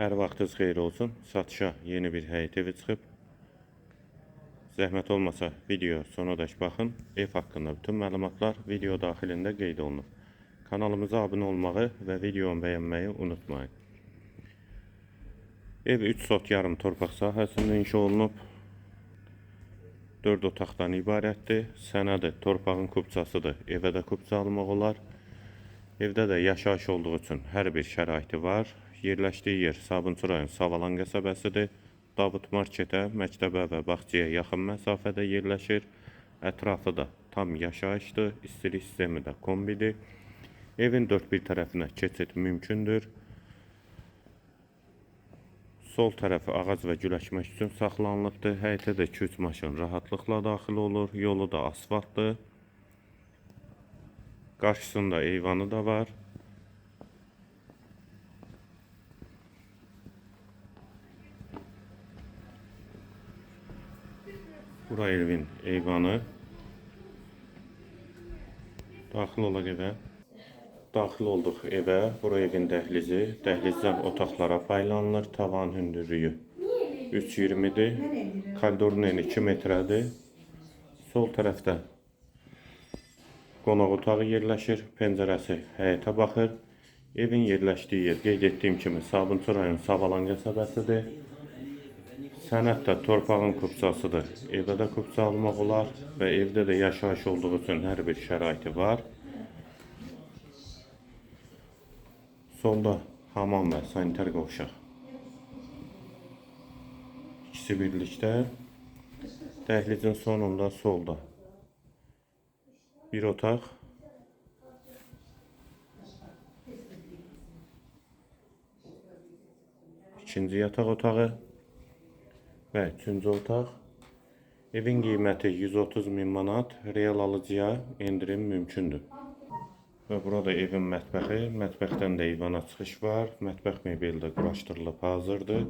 Hər vaxtınız xeyir olsun. Satışa yeni bir həyət evi çıxıb. Zəhmət olmasa video sonadək baxın. Ev haqqında bütün məlumatlar video daxilində qeyd olunub. Kanalımıza abunə olmağı və videonu bəyənməyi unutmayın. Ev 3 sot yarım torpaq sahəsində inşa olunub. 4 otaqdan ibarətdir. Sənədi torpağın kupçasıdır. Evə də kupça almaq olar. Evdə də yaşayış olduğu üçün hər bir şəraiti var. Yerləşdiyi yer Sabunçu rayon Savalan qəsəbəsidir. Davud marketə, məktəbə və bağçaya yaxın məsafədə yerləşir. Ətrafı da tam yaşayışdır. İstilik sistemi də kombidir. Evin dörd bir tərəfinə keçid mümkündür. Sol tərəfi ağac və gül əkmək üçün saxlanılıbdır. Həyətə də 2-3 maşın rahatlıqla daxil olur. Yolu da asfaltdır. Qarşısında eyvanı da var. Bura evin eyvanı. Daxil olaq evə. Daxil olduq evə. Bura evin dəhlizi. Dəhlizdən otaqlara paylanılır. Tavan hündürlüyü 3.20-dir. Koridorun eni 2 metrədir. Sol tərəfdə qonaq otağı yerləşir. Pəncərəsi həyətə baxır. Evin yerləşdiyi yer qeyd etdiyim kimi Sabunçu rayon Savalan qəsəbəsidir. Sənət də torpağın kupçasıdır. Evdə də kupça almaq olar və evdə də yaşayış olduğu üçün hər bir şəraiti var. Solda hamam və sanitar qovşaq. İkisi birlikdə. Dəhlizin sonunda solda bir otaq. İkinci yataq otağı və üçüncü otaq. Evin qiyməti 130 min manat, real alıcıya endirim mümkündür. Və burada evin mətbəxi, mətbəxdən də eyvana çıxış var. Mətbəx mebeli də quraşdırılıb hazırdır.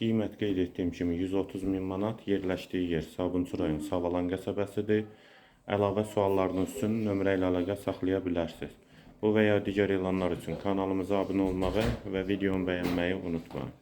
Qiymət qeyd etdiyim kimi 130 min manat, yerləşdiyi yer Sabunçu rayon Savalan qəsəbəsidir. Əlavə suallarınız üçün nömrə ilə əlaqə saxlaya bilərsiniz. Bu və ya digər elanlar kanalımıza abunə olmağı və videonu bəyənməyi unutmayın.